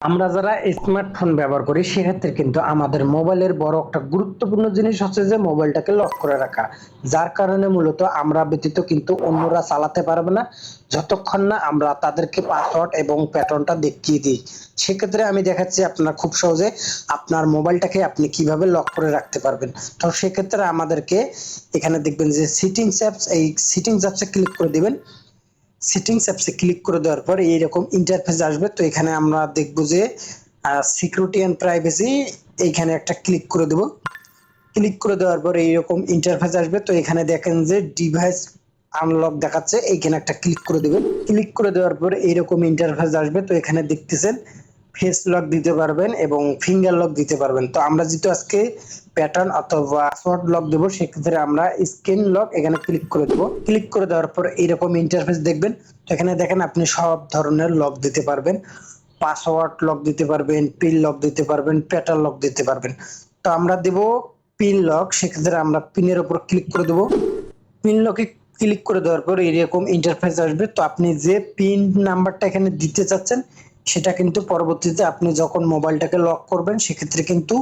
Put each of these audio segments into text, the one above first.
আমরা যারা স্মার্টফোন ব্যবহার করি, সেক্ষেত্রে কিন্তু আমাদের মোবাইলের বড় একটা গুরুত্বপূর্ণ জিনিস হচ্ছে যে মোবাইলটাকে লক করে রাখা। যার কারণে মূলত আমরা ব্যতীত কিন্তু অন্যরা চালাতে পারবে না। যতক্ষণ না আমরা তাদেরকে পাসওয়ার্ড এবং প্যাটার্নটা দেখিয়ে দিই। সেক্ষেত্রে আমি দেখাচ্ছি আপনার খুব সহজে আপনার মোবাইলটাকে আপনি কীভাবে লক করে রাখতে পারবেন। তো সেক্ষেত্রে আমাদেরকে এখানে দেখবেন যে সিটিংস অ্যাপস এই সিটিংস অ্যাপসে ক্লিক করে দিবেন। সেটিংস অ্যাপসে ক্লিক করে দেওয়ার পর এইরকম ইন্টারফেস আসবে। তো এখানে আমরা দেখব যে সিকিউরিটি অ্যান্ড প্রাইভেসি এইখানে একটা ক্লিক করে দেব। ক্লিক করে দেওয়ার পর এইরকম ইন্টারফেস আসবে। তো এখানে দেখেন যে ডিভাইস আনলক দেখাচ্ছে। এইখানে একটা ক্লিক করে দেবেন। ক্লিক করে দেওয়ার পর এইরকম ইন্টারফেস আসবে। তো এখানে দেখতেছেন ফেস লক দিতে পারবেন এবং ফিঙ্গার লক দিতে পারবেন। তো আমরা যেহেতু আজকে প্যাটার্ন অথবা পাসওয়ার্ড লক দেবো, সেক্ষেত্রে আমরা স্ক্রিন লক এখানে ক্লিক করে দেবো। ক্লিক করে দেওয়ার পর এইরকম ইন্টারফেস দেখবেন। তো এখানে দেখেন আপনি সব ধরনের লক দিতে পারবেন। পাসওয়ার্ড লক দিতে পারবেন পিন লক দিতে পারবেন প্যাটার্ন লক দিতে পারবেন। তো আমরা দেব পিন লক সেক্ষেত্রে আমরা পিনের উপর ক্লিক করে দেবো। পিন লকে ক্লিক করে দেওয়ার পর এরকম ইন্টারফেস আসবে। তো আপনি যে পিন নাম্বারটা এখানে দিতে চাচ্ছেন সেটা কিন্তু পরবর্তীতে আপনি যখন মোবাইলটাকে লক করবেন, সেক্ষেত্রে কিন্তু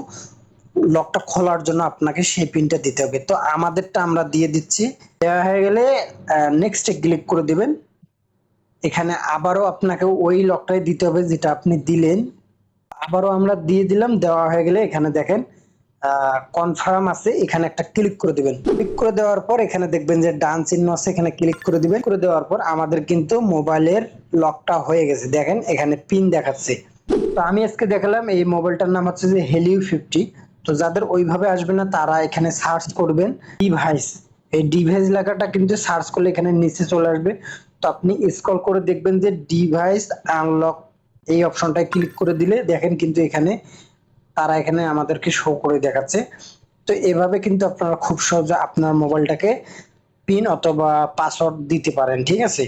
লকটা খোলার জন্য আপনাকে সেই পিনটা দিতে হবে। তো আমাদেরটা আমরা দিয়ে দিচ্ছি। দেওয়া হয়ে গেলে নেক্সটে ক্লিক করে দিবেন। এখানে আবারও আপনাকে ওই লকটাই দিতে হবে যেটা আপনি দিলেন। আবারও আমরা দিয়ে দিলাম, দেওয়া হয়ে গেলে এখানে দেখেন কনফার্ম আছে, এখানে একটা ক্লিক করে দিবেন। ক্লিক করে দেওয়ার পর এখানে দেখবেন যে ডান চিহ্ন আছে, এখানে ক্লিক করে দিবেন। করে দেওয়ার পর আমাদের কিন্তু মোবাইলের লকটা হয়ে গেছে। দেখেন, এখানে পিন দেখাচ্ছে। তো আমি আজকে দেখালাম এই মোবাইলটার নাম হচ্ছে যে হেলিউ ফিফটি তো যাদের ওইভাবে আসবে না, তারা এখানে সার্চ করবেন। ডিভাইস এই ডিভাইস লেখাটা কিন্তু সার্চ করলে এখানে নিচে চলে আসবে। তো আপনি স্ক্রল করে দেখবেন যে ডিভাইস আনলক এই অপশনটায় ক্লিক করে দিলে দেখেন কিন্তু এখানে তারা এখানে আমাদেরকে শো করে দেখাচ্ছে। তো এভাবে কিন্তু আপনারা খুব সহজে আপনার মোবাইলটাকে পিন অথবা পাসওয়ার্ড দিতে পারেন, ঠিক আছে?